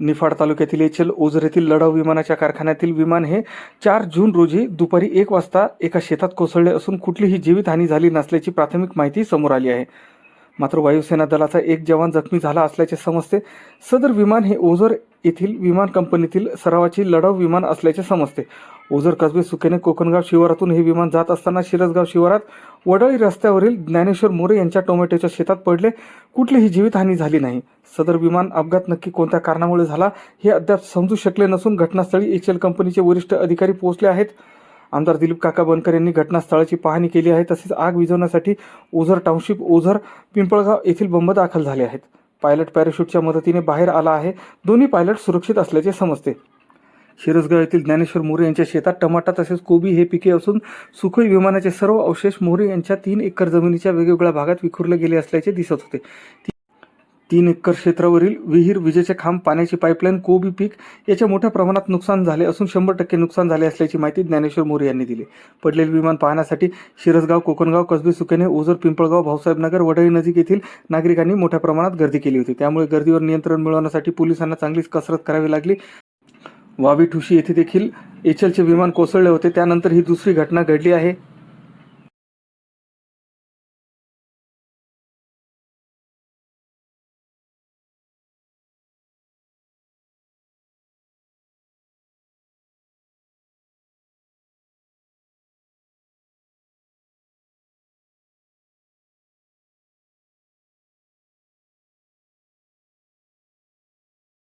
निफाड तालुक्यातील एचल ओझर येथील लढाऊ विमानाच्या कारखान्यातील विमान हे चार जून रोजी दुपारी एक वाजता एका शेतात कोसळले असून कुठलीही जीवितहानी झाली नसल्याची प्राथमिक माहिती समोर आली आहे. मात्र वायुसेना दलाचा एक जवान जखमी झाला असल्याचे समजते. सदर विमान हे ओझर येथील विमान कंपनीतील सरावाची लढाऊ विमान असल्याचे समजते. ओझर कसबे सुकेने कोकणगाव शिवारातून हे विमान जात असताना शिरसगाव शिवारात वडळी रस्त्यावरील ज्ञानेश्वर मोरे यांच्या टोमॅटोच्या शेतात पडले. कुठलीही जीवितहानी झाली नाही. सदर विमान अपघात नक्की कोणत्या कारणामुळे झाला हे अद्याप समजू शकले नसून घटनास्थळी एचएल कंपनीचे वरिष्ठ अधिकारी पोहोचले आहेत. आमदार दिलीप काका बनकर यांनी घटनास्थळाची पाहणी केली आहे. तसेच आग विझवण्यासाठी ओझर टाउनशिप ओझर पिंपळगाव येथील बंब दाखल झाले आहेत. पायलट पॅराशूटच्या मदतीने बाहेर आला आहे. दोन्ही पायलट सुरक्षित असल्याचे समजते. शिरसगाव येथील ज्ञानेश्वर मोरे यांच्या शेतात टमाटा तसेच कोबी हे पिके असून सुखोई विमानाचे सर्व अवशेष मोरे यांच्या तीन एकर जमिनीच्या वेगवेगळ्या भागात विखुरले गेले असल्याचे दिसत होते. तीन एकर क्षेत्रावरील विहीर विजेचे खांब पाण्याची पाईपलाईन कोबी पीक याच्या मोठ्या प्रमाणात नुकसान झाले असून शंभर टक्के नुकसान झाले असल्याची माहिती ज्ञानेश्वर मोरे यांनी दिली. पडलेले विमान पाहण्यासाठी शिरसगाव कोकणगाव कसबे सुकेने ओझर पिंपळगाव भाऊसाहेबनगर वडळी नजीक येथील नागरिकांनी मोठ्या प्रमाणात गर्दी केली होती. त्यामुळे गर्दीवर नियंत्रण मिळवण्यासाठी पोलिसांना चांगलीच कसरत करावी लागली. वावी ठुशी येथे देखील एचएलचे विमान कोसळले होते. त्यानंतर ही दुसरी घटना घडली आहे.